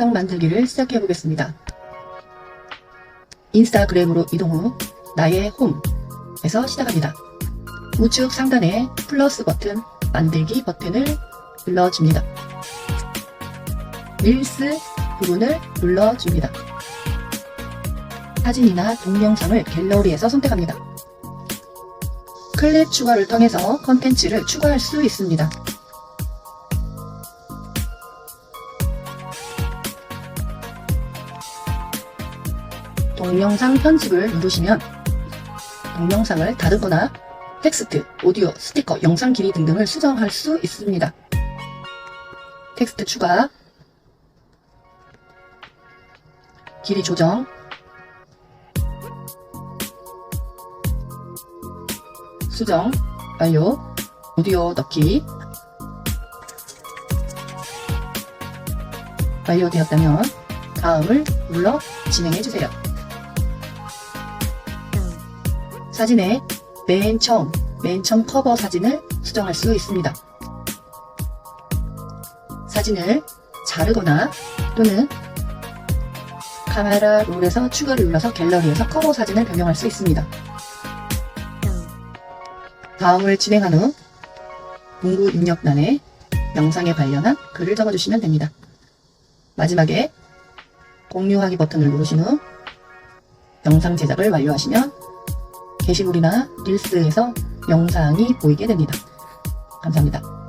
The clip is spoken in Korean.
영상 만들기를 시작해 보겠습니다. 인스타그램으로 이동 후 나의 홈에서 시작합니다. 우측 상단에 플러스 버튼 만들기 버튼을 눌러줍니다. 릴스 부분을 눌러줍니다. 사진이나 동영상을 갤러리에서 선택합니다. 클립 추가를 통해서 컨텐츠를 추가할 수 있습니다. 동영상 편집을 누르시면 동영상을 다르거나 텍스트, 오디오, 스티커, 영상 길이 등등을 수정할 수 있습니다. 텍스트 추가, 길이 조정, 수정, 완료, 오디오 넣기, 완료되었다면 다음을 눌러 진행해주세요. 사진의 맨 처음, 맨 처음 커버 사진을 수정할 수 있습니다. 사진을 자르거나 또는 카메라 롤에서 추가를 눌러서 갤러리에서 커버 사진을 변경할 수 있습니다. 다음을 진행한 후 문구 입력란에 영상에 관련한 글을 적어주시면 됩니다. 마지막에 공유하기 버튼을 누르신 후 영상 제작을 완료하시면 게시물이나 릴스에서 영상이 보이게 됩니다. 감사합니다.